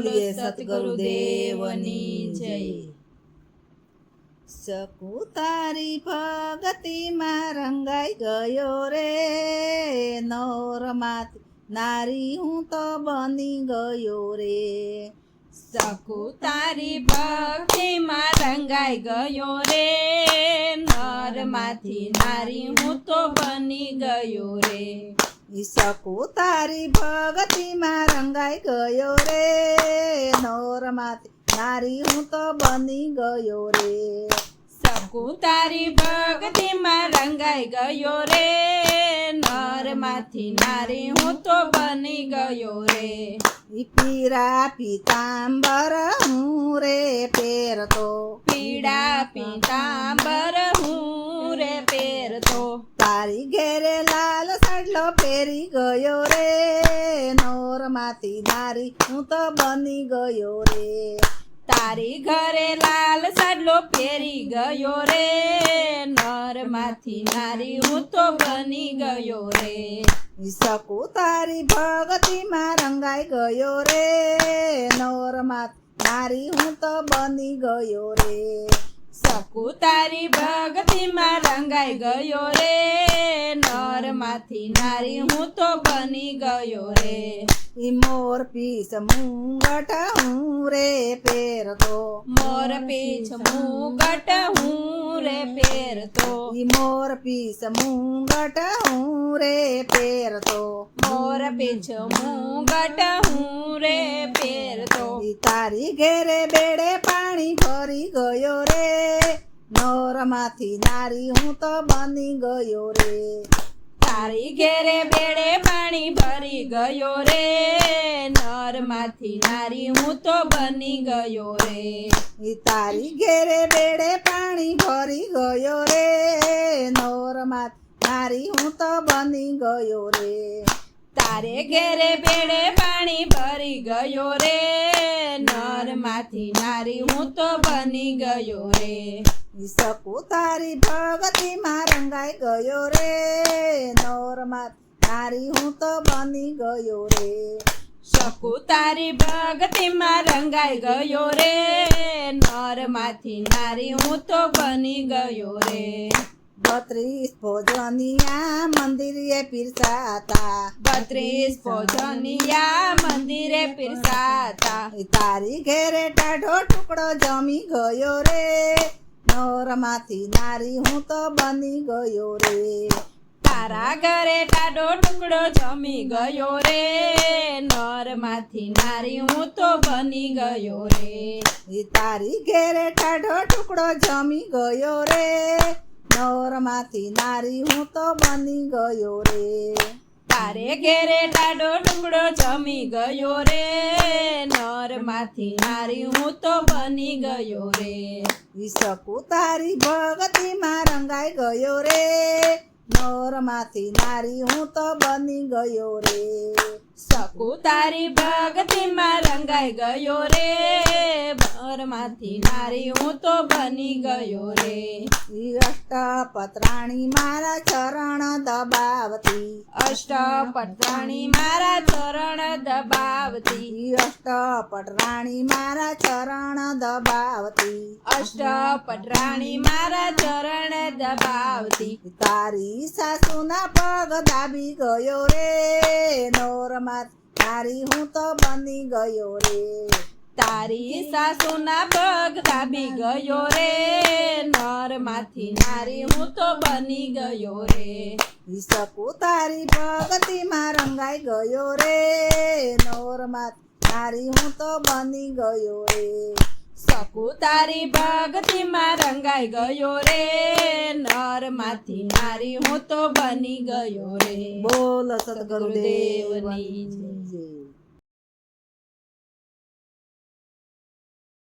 બોલીએ સતગુરુદેવની જય શકુ તારી ભગતિમાં રંગાઈ ગયો રે નોરમાંથી નારી હું તો બની ગયો રે સકુ તારી ભક્તિમાં રંગાઈ ગયો રે નરમાંથી નારી હું તો બની ગયો રે શકુ તારી ભગતીમાં રંગાઈ ગયો રે. નોરમાંથી નારી હું તો બની ગયો રે. સકુ તારી ભગતીમાં રંગાઈ ગયો રે. નરમાંથી નારી હું તો બની ગયો રે. પીરા પીતાંબર હું રે પહેરતો. પીડા પીતાંબર હું રે પહેરતો. તારી ઘેરે લાલ સાડલો પહેરી ગયો રે નોરમાંથી નારી હું તો બની ગયો રે તારી ઘરે લાલ સાડલો પહેરી ગયો રે નરમાંથી નારી હું તો બની ગયો રે શકુ તારી ભગતિમાં રંગાઈ ગયો રે નોરમાંથી નારી હું તો બની ગયો રે સકુ તારી ભક્તિમાં રંગાઈ ગયો રે. નરમાંથી નારી હું તો બની ગયો રે. ઈ મોર પીસ મુંગટ હું રે પહેરતો. મોર પીછ મુંગટ હું રે પહેરતો. ઈ મોર પીસ મુંગટ હું રે પહેરતો. મોર પીછ મુગટ હું રે પહેરતો તારી ઘેરે બેડે પાણી ભરી ગયો રે. નોરમાંથી નારી હું તો બની ગયો રે. તારી ઘેરે બેડે પાણી ભરી ગયો રે. નરમાંથી નારી હું તો બની ગયો રે. તારી ઘેરે બેડે પાણી ભરી ગયો રે. નોરમાંથી નારી હું તો બની ગયો રે. તારે ઘેરે ભેળે પાણી ભરી ગયો રે. નરમાંથી નારી હું તો બની ગયો રે. સકુ તારી ભગતીમાં રંગાઈ ગયો રે. નોરમાંથી નારી હું તો બની ગયો રે. સકુ તારી ભગતીમાં રંગાઈ ગયો રે. નરમાંથી નારી હું તો બની ગયો રે. બત્રીસ ભોજનિયા મંદિરે પીરસાતા. બત્રીસ ભોજનિયા મંદિરે પીરસાતા. તારી ઘેરે ટાઢો ટુકડો જમી ગયો રે. નોરમાંથી નારી હું તો બની ગયો રે. તારા ઘરે ટાઢો ટુકડો જમી ગયો રે. નરમાંથી નારી હું તો બની ગયો રે. તારી ઘેરે ટાઢો ટુકડો જમી ગયો રે. नौरमाथि नारी हुँ त बनि गयो रे। तारे घेरे टाढो टुङ्गो जमी गयो रे। नरमाथि नारी हुँ त बनि गयो रे। विषको तारी भगतीमा रङ्गाइ गयो रे। नौरमाथि नारी हुँ त बनि गयो रे। શકુ તારી ભક્તિમાં રંગાઈ ગયો રે ભરમાંથી નારી હું તો બની ગયો રે અષ્ટ પત્રાણી મારા ચરણ દબાવતી અષ્ટપટરાણી મારા ચરણ દબાવતી અષ્ટ પટરાણી મારા ચરણ દબાવતી અષ્ટપટરાણી મારા ચરણ દબાવતી તારી સાસુના પગ દાબી ગયો રે નોરમાં તારી હું તો બની ગયો રે તારી સાસુના પગ દાબી ગયો રે નરમાંથી નારી હું તો બની ગયો રે ઈ શકુ તારી ભગતિમાં રંગાઈ ગયો રે નોરમાં તારી હું તો બની ગયો રે શકુ તારી ભક્તિમાં રંગાઈ ગયો રે નરમાંથી નારી હું તો બની ગયો રે બોલ સદગુરુદેવની સદગુરુદેવની જય